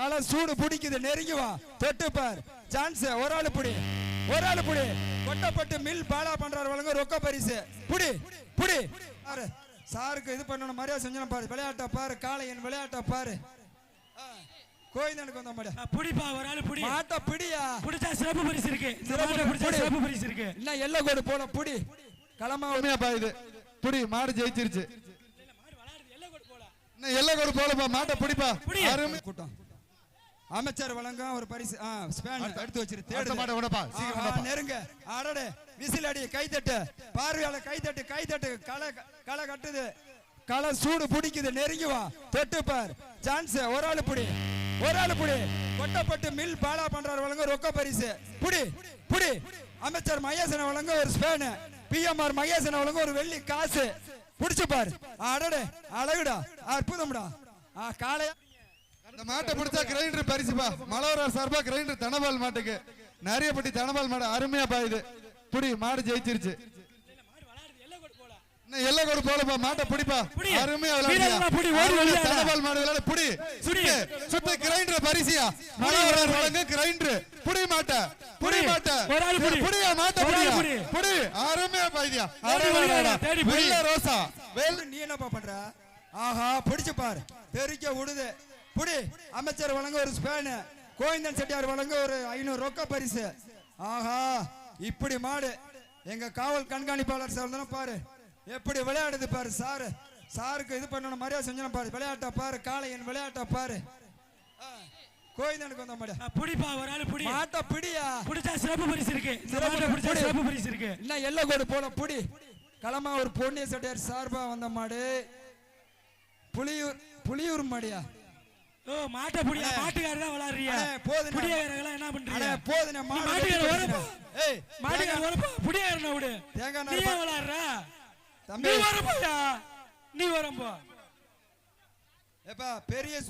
களை சூடு பிடிக்குது நெருங்கி வா. தொட்டு பார். சான்ஸ் ஒரு ஆளு புடி. ஒரு ஆளு புடி. கொட்டப்பட்டு மில் பாலா பண்றாரு வழங்க ரொக்க பரிசு. புடி புடி. பாரு. சாருக்கு இது பண்ணணும் மரியாதை செஞ்சணும் பாரு. விளையாட்டை பாரு காளையன் விளையாட்டை பாரு. ஆ, கோவிந்தனுக்கு வந்த மாடு ஆ, புடிப்பா ஒரு ஆளு புடி. மாட்டை பிடியா? புடிச்சா சிறப்பு பரிசு இருக்கு. புடிச்சா புடி. சிறப்பு பரிசு இருக்கு. இன்னும் எல்லை கோடு போல புடி. களமா உண்மையாப்பா இது. புடி மாடு ஜெயிச்சிருச்சு. இன்னும் எல்லை கோடு போலப்பா மாட்டை பிடிப்பா. கூட்டம். அமைச்சர் வழங்கும் ஒரு பரிசு எடுத்து வச்சிரு தேடு நெருங்க. அடடே விசில் அடி கை தட்டு பார்வையாளர் கை தட்டு கை தட்டு களை களை கட்டுது. களை சூடு பிடிக்குது நெருங்கி வா. தொட்டு பார். சான்ஸ் ஒரு ஆளு புடி. ஒரு ஆளு புடி. கொட்டப்பட்டு மில் பாலா பண்றாரு வழங்க ரொக்க பரிசு. புடி புடி. அமைச்சர் மகேசன் வழங்க ஒரு ஸ்பேனு. பிஎம்ஆர் மகேசன் வழங்க ஒரு வெள்ளி காசு. புடிச்சு பார். அடடே அழகுடா. அற்புதம்டா. ஆ காளையா இந்த மாட்டை பிடிச்சா கிரைண்டர் பரிசுப்பா மலவரார் சார்பா கிரைண்டர் தனபால் மாட்டுக்கு. நிறையப்பட்டி தனபால் மாடு அருமையாப்பா இது. புடி மாடு ஜெயிச்சிருச்சு. இன்னும் எல்லை கோடு போலப்பா மாட்டை பிடிப்பா. புடி. அருமையா. தனபால் மாடு விளையாடு புடி. சுத்து சுத்து கிரைண்டர் பரிசியா. மலவரார் வழங்க கிரைண்டர் புடி மாட்டை. புடி. மாட்டை. புடியா மாட்டை புடியா? புடி. புடி. அருமையா பாய்தியா. வெள்ள ரோசா. வேலு நீ என்னப்பா பண்ற? ஆஹா பிடிச்சு பாரு. தெறிக்க விடுது. புடி. அமைச்சர் வழங்க ஒரு ஸ்பேனு கோவிந்தன் செட்டியார் வழங்க ஒரு ஐநூறு ரொக்க பரிசு. ஆஹா இப்படி மாடு. எங்க காவல் கண்காணிப்பாளர் சார் தானே பாரு. எப்படி விளையாடுது பாரு சாரு. சாருக்கு இது பண்ணணும் மரியாதை செஞ்சணும் பாரு. விளையாட்டை பாரு காளையன் விளையாட்டை பாரு. கோவிந்தனுக்கு வந்த மாடு. புடிப்பா ஒரு ஆளு புடி. மாட்டை பிடியா? புடிச்சா சிறப்பு பரிசு இருக்கு. புடிச்சா புடி. சிறப்பு பரிசு இருக்கு. இன்னும் எல்லை கோடு போல புடி. களமா ஒரு பொன்னிய செட்டியார் சார்பா வந்த மாடு. புலியூர் புலியூர் மாடியா? ஓ மாட்டை புடியா அண்ணே. மாட்டுக்காரர் தான் விளையாடுறியா. புடியாரங்களா என்ன பண்றீங்க? மாடு மாட்டுக்கார வரப்பா. போச்சுண்ணே. ஏய் மாட்டுக்காரர் வரப்பா புடியாரன விடு. தேங்காய் நீ விளையாடுற தம்பி. நீ வரப்போயா நீ வரப்போ ஏப்பா பெரிய